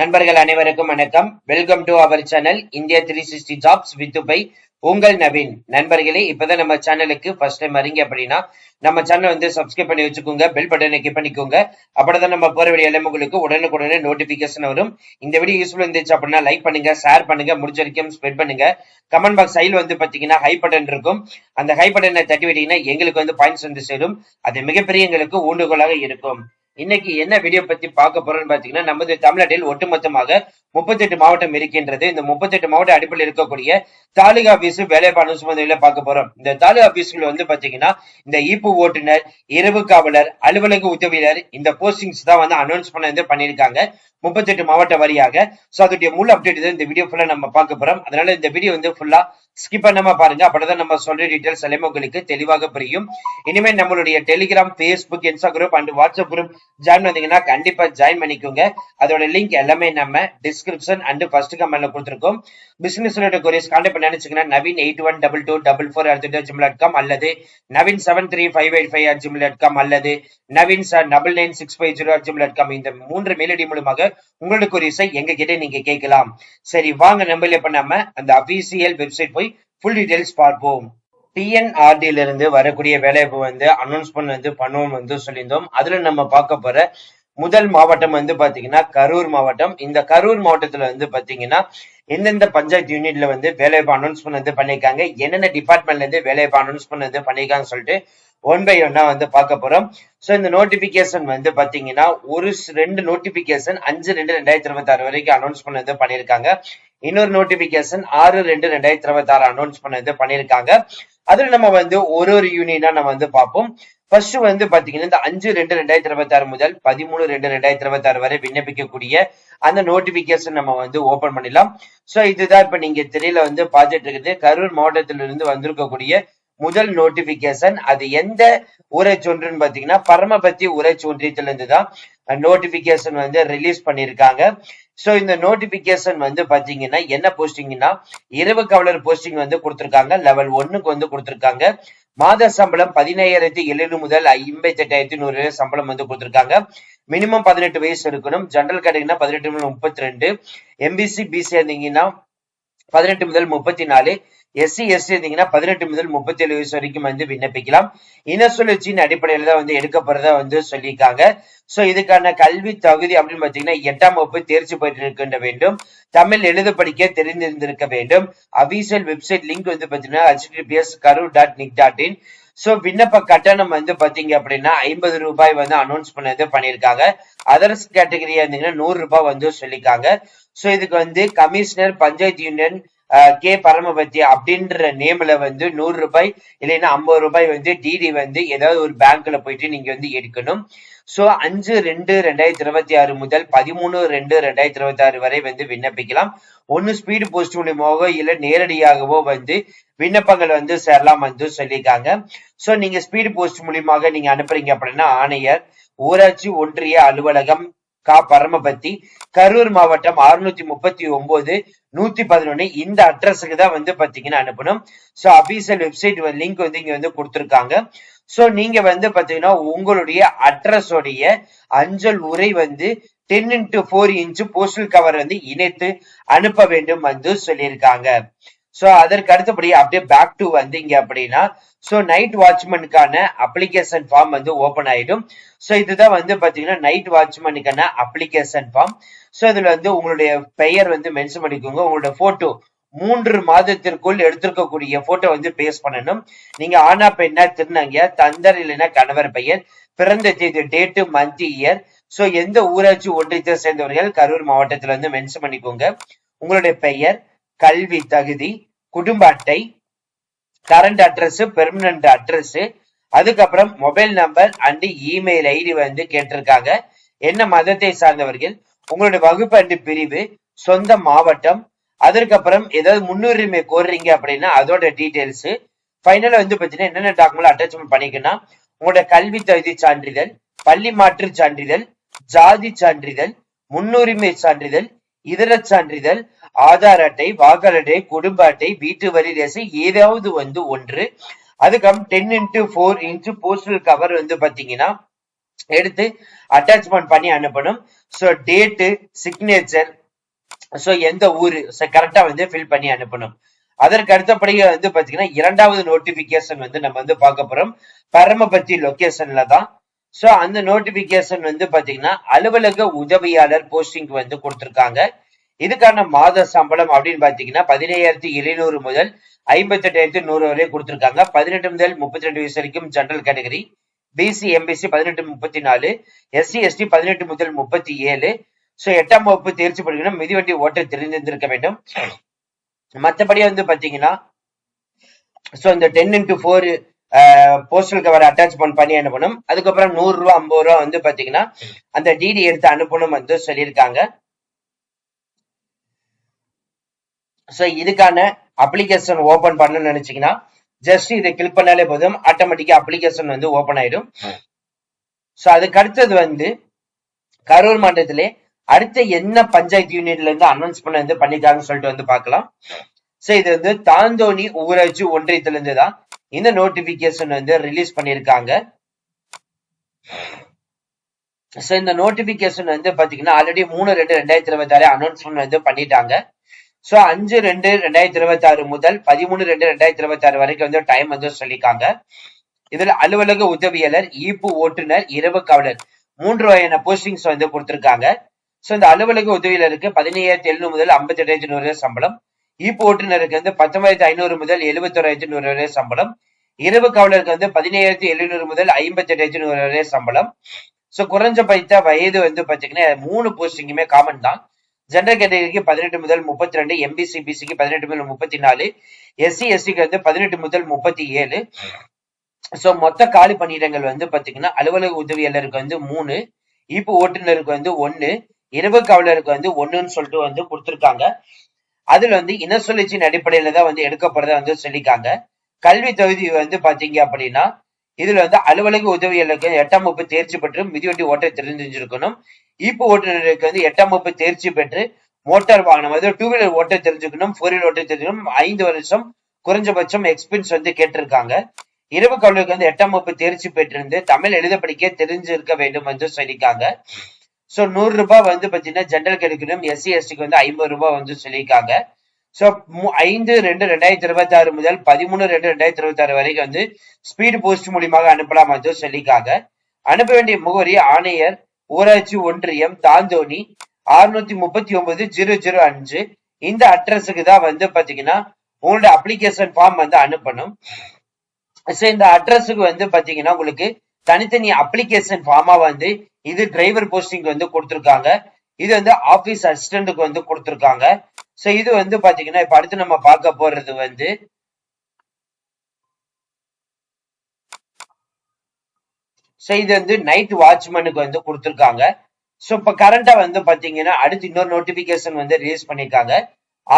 நண்பர்கள் அனைவருக்கும் வணக்கம். Welcome to our channel India three sixty jobs with by உங்கள் நவீன். நண்பர்களே இப்பதான் நம்ம சேனலுக்கு ஃபர்ஸ்ட் டைம் வரீங்க அப்படின்னா நம்ம சேனல் வந்து சப்ஸ்கிரைப் பண்ணி வச்சுக்கோங்க பெல் பட்டனை கிளிக் பண்ணிக்கோங்க. அப்படிதான் நம்ம போற வீடியோ எல்லாம் உங்களுக்கு உடனுக்குடனே நோட்டிபிகேஷன் வரும். இந்த வீடியோ யூஸ்ஃபுல் இருந்துச்சு அப்படின்னா லைக் பண்ணுங்க ஷேர் பண்ணுங்க முடிஞ்ச வரைக்கும் ஸ்ப்ரெட் பண்ணுங்க. கமெண்ட் பாக்ஸ் சைடில் வந்து பாத்தீங்கன்னா ஹை பட்டன் இருக்கும். அந்த ஹை பட்டனை தட்டி விட்டீங்கன்னா எங்களுக்கு வந்து பாயிண்ட்ஸ் வந்து சேரும். அது மிகப்பெரிய எங்களுக்கு ஊண்டுகோலாக இருக்கும். இன்னைக்கு என்ன வீடியோ பத்தி பார்க்க போறோம்னு பாத்தீங்கன்னா நமது தமிழ்நாட்டில் ஒட்டுமொத்தமாக முப்பத்தெட்டு மாவட்டம் இருக்கின்றது. இந்த முப்பத்தெட்டு மாவட்ட அடிப்படையில் இருக்கக்கூடிய தாலுகா ஆபீஸ் வேலைப்பாடு சுமந்தில பார்க்க போறோம். இந்த தாலுகா ஆபீஸ்கள் வந்து பாத்தீங்கன்னா இந்த ஈப்பு ஓட்டுநர் இரவு காவலர் அலுவலக உதவியாளர் இந்த போஸ்டிங்ஸ் தான் வந்து அனௌன்ஸ் பண்ண வந்து பண்ணியிருக்காங்க. முப்பத்தெட்டு மாவட்ட வரியாக. சோ அதோடைய முழு அப்டேட் இந்த வீடியோ ஃபுல்லா நம்ம பார்க்க போறோம். அதனால இந்த வீடியோ வந்து ஃபுல்லா ஸ்கிப் பண்ணாம பாருங்க. அப்படிதான் நம்ம சொல்ற டீடைல்ஸ் எல்லாமே உங்களுக்கு தெளிவாக புரியும். இனிமேல் நம்மளுடைய Telegram Facebook Instagram and WhatsApp group join வந்தீங்கன்னா கண்டிப்பா ஜாயின் பண்ணிக்கோங்க. அதோட லிங்க் எல்லாமே நம்ம டிஸ்கிரிப்ஷன் அண்ட் ஃபர்ஸ்ட் கமெண்ட்ல கொடுத்துருக்கோம். பிசினஸ் ரிலேட்டட் கொரிஸ் கான்டாக்ட் பண்ண நினைச்சீங்கன்னா Naveen eight one double two double four at Gmail dot com அல்லது Naveen seven three five eight five at Gmail dot com அல்லது Naveen sir double nine six five zero at Gmail dot com இந்த மூன்று மெயிலடி மூலமாக உங்களுடைய கொரிஸை எங்க கிட்ட நீங்க கேட்கலாம். சரி வாங்க நம்ம இப்ப நம்ம அந்த அபிசியல் வெப்சைட் போய் ஃபுல் டீடைல்ஸ் பார்ப்போம். டிஎன்ஆர்டில இருந்து வரக்கூடிய வேலைவாய்ப்பு வந்து அனௌன்ஸ்மெண்ட் வந்து பண்ணுவோம் வந்து சொல்லியிருந்தோம். அதுல நம்ம பார்க்க போற முதல் மாவட்டம் வந்து பாத்தீங்கன்னா கரூர் மாவட்டம். இந்த கரூர் மாவட்டத்துல வந்து பாத்தீங்கன்னா எந்தெந்த பஞ்சாயத்து யூனிட்ல வந்து வேலைவாய்ப்பு அனௌன்ஸ்மெண்ட் வந்து பண்ணியிருக்காங்க என்னென்ன டிபார்ட்மெண்ட்ல இருந்து வேலைவாய்ப்பு அனௌன்ஸ்மெண்ட் வந்து பண்ணியிருக்காங்கன்னு சொல்லிட்டு ஒன் பை ஒன்னா வந்து பார்க்க போறோம். ஸோ இந்த நோட்டிபிகேஷன் வந்து பாத்தீங்கன்னா ஒரு ரெண்டு நோட்டிபிகேஷன் அஞ்சு ரெண்டு ரெண்டாயிரத்தி இருபத்தி ஆறு வரைக்கும் அனௌன்ஸ்மெண்ட் வந்து பண்ணியிருக்காங்க. இன்னொரு நோட்டிபிகேஷன் ஆறு ரெண்டு ரெண்டாயிரத்தி இருபத்தி ஆறு அனௌன்ஸ் வந்து பண்ணியிருக்காங்க. அதுல நம்ம வந்து ஒரு ஒரு யூனியனா நம்ம வந்து பார்ப்போம். ஃபர்ஸ்ட் வந்து பாத்தீங்கன்னா இந்த அஞ்சு ரெண்டு ரெண்டாயிரத்தி இருபத்தி ஆறு முதல் பதிமூணு ரெண்டு ரெண்டாயிரத்தி இருபத்தி ஆறு வரை விண்ணப்பிக்கக்கூடிய அந்த நோட்டிபிகேஷன் நம்ம வந்து ஓபன் பண்ணிடலாம். சோ இதுதான் இப்ப நீங்க திரையில வந்து பார்த்துட்டு இருக்குது. கரூர் மாவட்டத்திலிருந்து வந்திருக்கக்கூடிய முதல் நோட்டிபிகேஷன் அது எந்த ஊரை சொன்றுன்னு பாத்தீங்கன்னா பரமபத்தி ஊரை ஒன்றியத்திலிருந்து தான் நோட்டிபிகேஷன் வந்து ரிலீஸ் பண்ணிருக்காங்க சோ இந்த நோட்டிபிகேஷன் வந்து பாத்தீங்கன்னா என்ன போஸ்டிங்னா இரவு காவலர் போஸ்டிங் வந்து கொடுத்திருக்காங்க. லெவல் ஒன்னுக்கு வந்து கொடுத்திருக்காங்க. மாத சம்பளம் பதினாயிரத்தி எழுநூறு முதல் ஐம்பத்தி எட்டாயிரத்தி நூறு சம்பளம் வந்து கொடுத்திருக்காங்க. மினிமம் பதினெட்டு வயசு இருக்கணும். ஜென்ரல் கேட்டகரினா பதினெட்டு முதல் முப்பத்தி ரெண்டு. எம்பிசி பிசி இருந்தீங்கன்னா பதினெட்டு முதல் முப்பத்தி நாலு. எஸ்சி எஸ்டி இருந்தீங்கன்னா பதினெட்டு முதல் முப்பத்தி ஏழு வயசு வரைக்கும் வந்து விண்ணப்பிக்கலாம். இன சுழற்சியின் அடிப்படையில தான் வந்து எடுக்கப்படுறதா வந்து சொல்லியிருக்காங்க. சோ இதுக்கான கல்வி தகுதி அப்படின்னு பாத்தீங்கன்னா எட்டாம் வகுப்பு தேர்ச்சி பெற்று இருக்கின்ற வேண்டும். தமிழ் எழுத படிக்க தெரிந்திருந்திருக்க வேண்டும். அபிஷியல் வெப்சைட் லிங்க் வந்து பாத்தீங்கன்னா HTTPS Karur dot nic dot in so விண்ணப்ப கட்டணம் வந்து பாத்தீங்க அப்படின்னா ஐம்பது ரூபாய் வந்து அனௌன்ஸ் பண்ணது பண்ணிருக்காங்க அதர்ஸ் கேட்டகரியா இருந்தீங்கன்னா நூறு ரூபாய் வந்து சொல்லிருக்காங்க சோ இதுக்கு வந்து commissioner panchayat union K Paramathi அப்படின்ற நேம்ல வந்து நூறு ரூபாய் இல்லைன்னா ஐம்பது ரூபாய் வந்து டிடி வந்து ஏதாவது ஒரு பேங்க்ல போயிட்டு நீங்க வந்து எடுக்கணும். சோ அஞ்சு ரெண்டு ரெண்டாயிரத்தி இருபத்தி ஆறு முதல் பதிமூணு ரெண்டு ரெண்டாயிரத்தி இருபத்தி ஆறு வரை வந்து விண்ணப்பிக்கலாம். ஒன்னு ஸ்பீடு போஸ்ட் மூலியமாகவோ இல்ல நேரடியாகவோ வந்து விண்ணப்பங்கள் வந்து சேரலாம் வந்து சொல்லியிருக்காங்க. சோ நீங்க ஸ்பீடு போஸ்ட் மூலியமாக நீங்க அனுப்புறீங்க அப்படின்னா ஆணையர் ஊராட்சி ஒன்றிய அலுவலகம் கா பரமபத்தி கரூர் மாவட்டம் அறுநூத்தி முப்பத்தி ஒன்பது நூத்தி பதினொன்னு. இந்த அட்ரஸுக்கு தான் வந்து பாத்தீங்கன்னா அனுப்பணும். சோ அபிஷியல் வெப்சைட் லிங்க் வந்து இங்க வந்து கொடுத்துருக்காங்க. சோ நீங்க வந்து பாத்தீங்கன்னா உங்களுடைய அட்ரஸோடைய அஞ்சல் உரை வந்து ten into four inch postal cover வந்து இணைத்து அனுப்ப வேண்டும் வந்து சொல்லியிருக்காங்க. ஸோ அதற்கு அடுத்தபடி அப்படியே பேக் டு வந்தீங்க அப்படின்னா ஸோ நைட் வாட்ச்மேனுக்கான அப்ளிகேஷன் ஃபார்ம் வந்து ஓப்பன் ஆகிடும் ஸோ இதுதான் வந்து பார்த்தீங்கன்னா நைட் வாட்ச்மேனுக்கான அப்ளிகேஷன் ஃபார்ம் ஸோ இதில் வந்து உங்களுடைய பெயர் வந்து மென்ஷன் பண்ணிக்கோங்க. உங்களுடைய ஃபோட்டோ மூன்று மாதத்திற்குள் எடுத்திருக்கக்கூடிய போட்டோ வந்து பேஸ் பண்ணணும். நீங்க ஆனா பெண்ணா திருநங்க தந்தர் இல்லைன்னா கணவர் பெயர் பிறந்த தேதி டேட்டு மந்த் இயர் ஸோ எந்த ஊராட்சி ஒன்றியத்தை சேர்ந்தவர்கள் கரூர் மாவட்டத்தில் வந்து மென்ஷன் பண்ணிக்கோங்க. உங்களுடைய பெயர் கல்வி தகுதி குடும்ப அட்டை கரண்ட் அட்ரஸ் பெர்மனன்ட் அட்ரஸ் அதுக்கப்புறம் mobile number and email ID வந்து கேட்டிருக்காங்க. என்ன மதத்தை சார்ந்தவர்கள்? உங்களுடைய வகுப்பு அண்டு பிரிவு சொந்த மாவட்டம் அதற்கப்புறம் ஏதாவது முன்னுரிமை கோர்றீங்க அப்படின்னா அதோட டீடைல்ஸ் ஃபைனலா வந்து பார்த்தீங்கன்னா என்னென்ன டாக்குமெண்ட் அட்டாச்மெண்ட் பண்ணிக்கணும் உங்களோட கல்வி தகுதி சான்றிதழ் பள்ளி மாற்று சான்றிதழ் ஜாதி சான்றிதழ் முன்னுரிமை சான்றிதழ் இதர சான்றிதழ் ஆதார் அட்டை வாக்காளர் அட்டை குடும்ப அட்டை வீட்டு வரி ரேசை ஏதாவது வந்து ஒன்று. அதுக்கப்புறம் ten into four inch postal cover வந்து பாத்தீங்கன்னா எடுத்து அட்டாச்மெண்ட் பண்ணி அனுப்பணும். ஸோ டேட்டு சிக்னேச்சர் ஸோ எந்த ஊரு கரெக்டா வந்து ஃபில் பண்ணி அனுப்பணும். அதற்கு அடுத்தபடியே வந்து பாத்தீங்கன்னா இரண்டாவது நோட்டிபிகேஷன் வந்து நம்ம வந்து பார்க்க போறோம். பரமபத்தி லொக்கேஷன்ல தான் ஸோ அந்த நோட்டிபிகேஷன் வந்து பாத்தீங்கன்னா அலுவலக உதவியாளர் போஸ்டிங்க்கு வந்து கொடுத்துருக்காங்க. இதுக்கான மாத சம்பளம் அப்படின்னு பாத்தீங்கன்னா பதினேழாயிரத்தி எழுநூறு முதல் ஐம்பத்தி எட்டாயிரத்தி நூறு வரை கொடுத்துருக்காங்க. பதினெட்டு முதல் முப்பத்தி ரெண்டு வயசு வரைக்கும் ஜெனரல் கேட்டகரி பிசி எம்பிசி பதினெட்டு முப்பத்தி நாலு எஸ்சி எஸ்டி பதினெட்டு முதல் முப்பத்தி ஏழு ஸோ எட்டாம் வகுப்பு தேர்ச்சி படிக்கணும் மிதிவண்டி ஓட்ட தெரிந்திருந்திருக்க வேண்டும். மற்றபடி வந்து பாத்தீங்கன்னா ஸோ இந்த ten into four postal cover attachment பண்ணி அனுப்பணும். அதுக்கப்புறம் நூறு ரூபா ஐம்பது ரூபா வந்து பாத்தீங்கன்னா அந்த டிடி எடுத்து அனுப்பணும் வந்து சொல்லியிருக்காங்க. ஸோ இதுக்கான அப்ளிகேஷன் ஓபன் பண்ணணும்னு நினைச்சீங்கன்னா ஜஸ்ட் இதை கிளிக் பண்ணாலே போதும். ஆட்டோமேட்டிக்கா அப்ளிகேஷன் வந்து ஓபன் ஆயிடும். ஸோ அதுக்கு அடுத்தது வந்து கரூர் மாவட்டத்திலே அடுத்த என்ன பஞ்சாயத்து யூனிட்ல இருந்து அனௌன்ஸ் பண்ண வந்து பண்ணிருக்காங்கன்னு சொல்லிட்டு வந்து பார்க்கலாம். ஸோ இது வந்து தாந்தோணி ஊராட்சி ஒன்றியத்துல இருந்து தான் இந்த நோட்டிபிகேஷன் வந்து ரிலீஸ் பண்ணியிருக்காங்க. ஸோ இந்த நோட்டிபிகேஷன் வந்து பாத்தீங்கன்னா ஆல்ரெடி மூணு ரெண்டு ரெண்டாயிரத்தி இருபத்தி ஆறு அனௌன்ஸ்மெண்ட் வந்து பண்ணிட்டாங்க. ஸோ அஞ்சு ரெண்டு ரெண்டாயிரத்தி இருபத்தி ஆறு முதல் பதிமூணு ரெண்டு ரெண்டாயிரத்தி இருபத்தி ஆறு வரைக்கும் வந்து டைம் வந்து சொல்லியிருக்காங்க. இதுல அலுவலக உதவியாளர் ஈப்பு ஓட்டுநர் இரவு காவலர் மூன்று வகையான போஸ்டிங்ஸ் வந்து கொடுத்துருக்காங்க. ஸோ இந்த அலுவலக உதவியாளருக்கு பதினையாயிரத்தி எழுநூறு முதல் ஐம்பத்தி எட்டாயிரத்தி நூறு சம்பளம். ஈப்பு ஓட்டுநருக்கு வந்து பத்தொன்பதாயிரத்தி ஐநூறு முதல் எழுபத்தோராயிரத்தி நூறு வரை சம்பளம். இரவு காவலருக்கு வந்து பதினேழாயிரத்தி எழுநூறு முதல் ஐம்பத்தி எட்டாயிரத்தி நூறு வரை சம்பளம். ஸோ குறைஞ்சபட்ச வயது வந்து பாத்தீங்கன்னா மூணு போஸ்டிங்குமே காமன் தான். ஜென்ரல் கேட்டகரிக்கு பதினெட்டு முதல் முப்பத்தி ரெண்டு எம்பிசி பிசிக்கு பதினெட்டு முதல் முப்பத்தி நாலு எஸ்சி எஸ்சிக்கு வந்து பதினெட்டு முதல் முப்பத்தி ஏழு ஸோ மொத்த காலி பணியிடங்கள் வந்து பாத்தீங்கன்னா அலுவலக உதவியாளருக்கு வந்து மூணு ஈப்பு ஓட்டுநருக்கு வந்து ஒன்று இரவு காவலருக்கு வந்து ஒண்ணுன்னு சொல்லிட்டு வந்து கொடுத்துருக்காங்க. அதுல வந்து இன சுழற்சியின் அடிப்படையில தான் வந்து எடுக்கப்படுறதா வந்து சொல்லியிருக்காங்க. கல்வி தகுதி வந்து பாத்தீங்க அப்படின்னா இதுல வந்து அலுவலக உதவியாளருக்கு எட்டாம் வகுப்பு தேர்ச்சி பெற்று மிதிவண்டி ஓட்ட தெரிஞ்சிருக்கணும். ஈப்பு ஓட்டுநருக்கு வந்து எட்டாம் வகுப்பு தேர்ச்சி பெற்று மோட்டார் வாகனம் அதாவது டூ வீலர் ஓட்ட தெரிஞ்சுக்கணும் ஃபோர் வீலர் ஓட்ட தெரிஞ்சுக்கணும் ஐந்து வருஷம் குறைஞ்சபட்சம் எக்ஸ்பீரியன்ஸ் வந்து கேட்டிருக்காங்க. இரவு கல்விக்கு வந்து எட்டாம் வகுப்பு தேர்ச்சி பெற்றிருந்து தமிழ் எழுத படிக்க தெரிஞ்சிருக்க வேண்டும் என்று சொல்லியிருக்காங்க. ஸோ நூறு ரூபாய் வந்து பாத்தீங்கன்னா ஜென்ரல் கிடைக்கணும் எஸ்சி எஸ்டிக்கு வந்து ஐம்பது ரூபாய் வந்து சொல்லியிருக்காங்க. ஸோ ஐந்து ரெண்டு ரெண்டாயிரத்தி இருபத்தி ஆறு முதல் பதிமூணு ரெண்டு ரெண்டாயிரத்தி இருபத்தி ஆறு வரைக்கும் வந்து ஸ்பீடு போஸ்ட் மூலியமாக அனுப்பலாம் வந்து சொல்லியிருக்காங்க. அனுப்ப வேண்டிய முகவரி ஆணையர் ஊராட்சி ஒன்றியம் தாந்தோணி அறுநூத்தி முப்பத்தி ஒன்பது ஜீரோ ஜீரோ அஞ்சு. இந்த அட்ரஸுக்கு தான் வந்து பாத்தீங்கன்னா உங்களோட அப்ளிகேஷன் ஃபார்ம் வந்து அனுப்பணும். ஸோ இந்த அட்ரஸுக்கு வந்து பாத்தீங்கன்னா உங்களுக்கு தனித்தனி அப்ளிகேஷன் ஃபார்மா வந்து இது டிரைவர் போஸ்டிங்க்கு வந்து கொடுத்துருக்காங்க. இது வந்து ஆபீஸ் அசிஸ்டண்ட்டுக்கு வந்து கொடுத்துருக்காங்க. ஸோ இது வந்து பாத்தீங்கன்னா இப்ப அடுத்து நம்ம பார்க்க போறது வந்து ஸோ இது வந்து நைட் வாட்ச்மேனுக்கு வந்து கொடுத்துருக்காங்க. ஸோ இப்போ கரண்டா வந்து பாத்தீங்கன்னா அடுத்து இன்னொரு நோட்டிபிகேஷன் வந்து ரிலீஸ் பண்ணியிருக்காங்க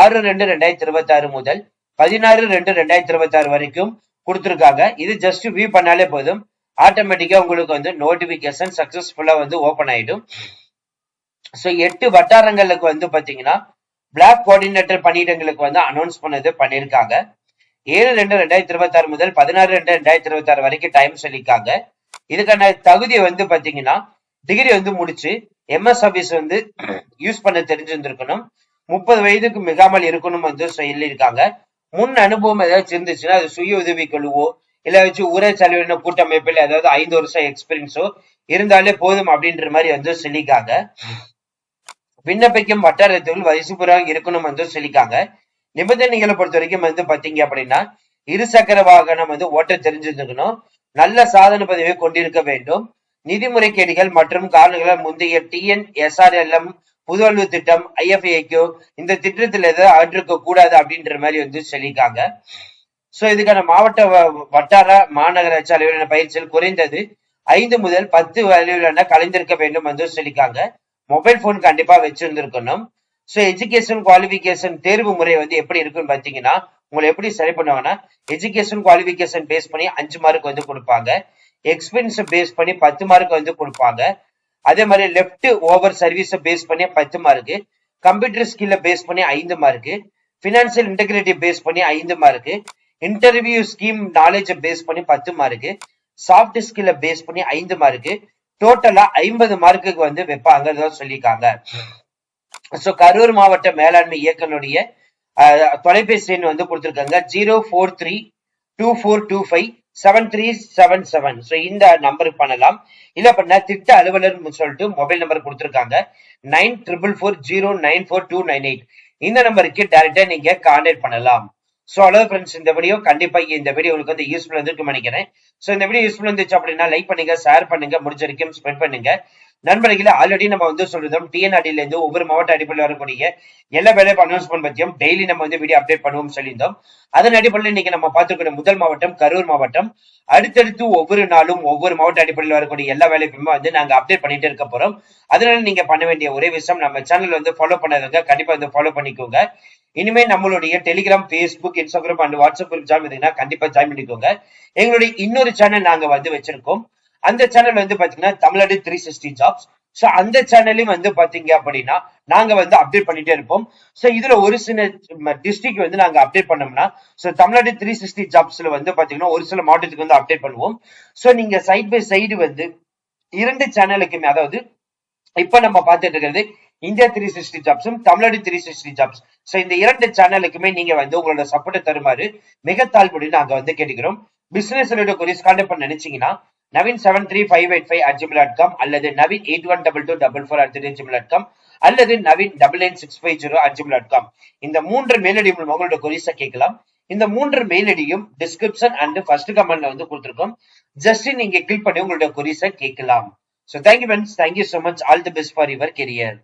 ஆறு ரெண்டு ரெண்டாயிரத்தி இருபத்தி ஆறு முதல் பதினாறு ரெண்டு ரெண்டாயிரத்தி இருபத்தி ஆறு வரைக்கும் கொடுத்துருக்காங்க. இது ஜஸ்ட் வியூ பண்ணாலே போதும். ஆட்டோமேட்டிக்கா உங்களுக்கு வந்து நோட்டிபிகேஷன் சக்சஸ்ஃபுல்லா வந்து ஓபன் ஆயிடும். ஸோ எட்டு வட்டாரங்களுக்கு வந்து பாத்தீங்கன்னா பிளாக் கோஆர்டினேட்டர் பணியிடங்களுக்கு வந்து அனௌன்ஸ் பண்ணது பண்ணியிருக்காங்க ஏழு ரெண்டு ரெண்டாயிரத்தி இருபத்தி ஆறு முதல் பதினாறு ரெண்டு ரெண்டாயிரத்தி இருபத்தி ஆறு வரைக்கும் டைம் சொல்லியிருக்காங்க. இதுக்கான தகுதி வந்து பாத்தீங்கன்னா டிகிரி வந்து முடிச்சு எம்எஸ் ஆபீஸ் வந்து யூஸ் பண்ண தெரிஞ்சிருந்திருக்கணும். முப்பது வயதுக்கு மிகாமல் இருக்கணும் வந்து சொல்லியிருக்காங்க. முன் அனுபவம் ஏதாச்சும் இருந்துச்சுன்னா அது சுய உதவி குழுவோ இல்லை வச்சு ஊரே செலவின கூட்டமைப்பில் அதாவது ஐந்து வருஷம் எக்ஸ்பீரியன்ஸோ இருந்தாலே போதும் அப்படின்ற மாதிரி வந்து சொல்லிக்காங்க விண்ணப்பிக்கும் வட்டாரத்தில் வயசுபுறாக இருக்கணும் வந்து சொல்லிக்காங்க நிபந்தனைகளை பொறுத்த வரைக்கும் வந்து பாத்தீங்க அப்படின்னா இருசக்கர வாகனம் வந்து ஓட்ட தெரிஞ்சிருந்துக்கணும். நல்ல சாதன பதிவை கொண்டிருக்க வேண்டும். நிதி முறைகேடுகள் மற்றும் காரணங்களால் முந்தைய டிஎன் எஸ்ஆர்எல்எம் புதுவல்வு திட்டம் ஐஎஃப்ஏக்யூ இந்த திட்டத்தில் எதாவது அகற்றிருக்க கூடாது அப்படின்ற மாதிரி வந்து சொல்லியிருக்காங்க. சோ இதுக்கான மாவட்ட வட்டார மாநகராட்சி அளவிலான பயிற்சியில் குறைந்தது ஐந்து முதல் பத்து அளவிலான கலைந்திருக்க வேண்டும் என்று சொல்லியிருக்காங்க. மொபைல் போன் கண்டிப்பா வச்சிருந்திருக்கணும். ஸோ எஜுகேஷன் குவாலிபிகேஷன் தேர்வு முறை வந்து எப்படி இருக்குன்னு பாத்தீங்கன்னா உங்களை எப்படி சரி பண்ணுவாங்கன்னா எஜுகேஷன் குவாலிபிகேஷன் பேஸ் பண்ணி அஞ்சு மார்க் வந்து கொடுப்பாங்க. எக்ஸ்பீரியன்ஸ் பேஸ் பண்ணி பத்து மார்க் வந்து கொடுப்பாங்க. அதே மாதிரி லெஃப்ட் ஓவர் சர்வீஸை பேஸ் பண்ணி பத்து மார்க்கு கம்ப்யூட்டர் ஸ்கில்ல பேஸ் பண்ணி ஐந்து மார்க்கு பினான்சியல் இன்டெகிரிட்டி பேஸ் பண்ணி ஐந்து மார்க்கு இன்டர்வியூ ஸ்கீம் நாலேஜை பேஸ் பண்ணி பத்து மார்க்கு சாஃப்ட் ஸ்கில்ல பேஸ் பண்ணி ஐந்து மார்க்கு டோட்டலா ஐம்பது மார்க்குக்கு வந்து வைப்பாங்க சொல்லியிருக்காங்க. சோ கரூர் மாவட்ட மேலாண்மை இயக்கனுடைய தொலைபேசி எண் வந்து கொடுத்திருக்காங்க. Zero four three two four two five seven three seven seven. So இந்த நம்பருக்கு பண்ணலாம். இல்ல பண்ண திட்ட அலுவலர் சொல்லிட்டு மொபைல் நம்பர் கொடுத்திருக்காங்க. Nine triple four zero nine four two nine eight. இந்த நம்பருக்கு டைரக்டா நீங்க கான்டாக்ட் பண்ணலாம். சோ அளவு ஃப்ரெண்ட்ஸ் இந்த வீடியோ கண்டிப்பா இந்த வீடியோ உங்களுக்கு வந்து யூஸ்ஃபுல் இருந்திருக்கும் நினைக்கிறேன். சோ இந்த வீடியோ யூஸ்ஃபுல் இருந்துச்சு அப்படின்னா லைக் பண்ணுங்க ஷேர் பண்ணுங்க முடிஞ்ச வரைக்கும் ஸ்ப்ரெட் பண்ணுங்க. நண்பர்களே ஆல்ரெடி நம்ம வந்து சொல்லிருந்தோம் டிஎன்ஆடில இருந்து ஒவ்வொரு மாவட்ட அடிப்படையில் வரக்கூடிய எல்லா வேலையும் அனௌன்ஸ்மெண்ட் பற்றியும் டெய்லி நம்ம வந்து வீடியோ அப்டேட் பண்ணுவோம் சொல்லியிருந்தோம். அதன் அடிப்படையில் இன்னைக்கு நம்ம பார்த்துக்கூடிய முதல் மாவட்டம் கரூர் மாவட்டம். அடுத்தடுத்து ஒவ்வொரு நாளும் ஒவ்வொரு மாவட்ட அடிப்படையில் வரக்கூடிய எல்லா வேலைக்குமே வந்து நாங்க அப்டேட் பண்ணிட்டு இருக்க போறோம். அதனால நீங்க பண்ண வேண்டிய ஒரே விஷயம் நம்ம சேனல் வந்து ஃபாலோ பண்ணதுங்க கண்டிப்பா வந்து ஃபாலோ பண்ணிக்கோங்க. இனிமே நம்மளுடைய Telegram Facebook Instagram and WhatsApp group join பண்ணீங்கன்னா கண்டிப்பா ஜாயின் பண்ணிக்கோங்க. எங்களுடைய இன்னொரு சேனல் நாங்க வந்து வச்சிருக்கோம். அந்த சேனல் வந்து பாத்தீங்கன்னா Tamil Nadu three sixty jobs so அந்த சேனலையும் வந்து பாத்தீங்க அப்படின்னா நாங்க வந்து அப்டேட் பண்ணிட்டே இருப்போம். சோ இதுல ஒரு சில டிஸ்ட்ரிக்ட் வந்து நாங்க அப்டேட் பண்ணோம்னா சோ தமிழ்நாடு த்ரீ சிக்ஸ்டி ஜாப்ஸ்ல வந்து பாத்தீங்கன்னா ஒரு சில மாவட்டத்துக்கு வந்து அப்டேட் பண்ணுவோம். சோ நீங்க சைட் பை சைடு வந்து இரண்டு சேனலுக்குமே அதாவது இப்ப நம்ம பார்த்துட்டு இருக்கிறது India three sixty ஜாப்ஸும் Tamil Nadu three sixty jobs so இந்த இரண்டு சேனலுக்குமே நீங்க வந்து உங்களோட சப்போர்ட்டை தருமாறு மிக தாழ்வுடி நாங்க வந்து கேட்டுக்கிறோம். பிசினஸ் ரிலேட்டட் கொரிஸ் கான்டாக்ட் பண்ண நினைச்சீங்கன்னா Naveen seven three five eight five at Gmail dot com அல்லது Naveen eight one double two double four at Gmail dot com அல்லது Naveen double nine six five zero at Gmail dot com இந்த மூன்று mail ID மூலம் உங்களோட கொரிஸை கேட்கலாம். இந்த மூன்று மெயில் ஐடியும் டிஸ்கிரிப்ஷன் அண்ட் ஃபர்ஸ்ட் கமெண்ட்ல வந்து கொடுத்துருக்கோம். ஜஸ்ட் நீங்க கிளிக் பண்ணி உங்களோட கொரிஸை கேட்கலாம். So thank you friends thank you so much all the best for your career.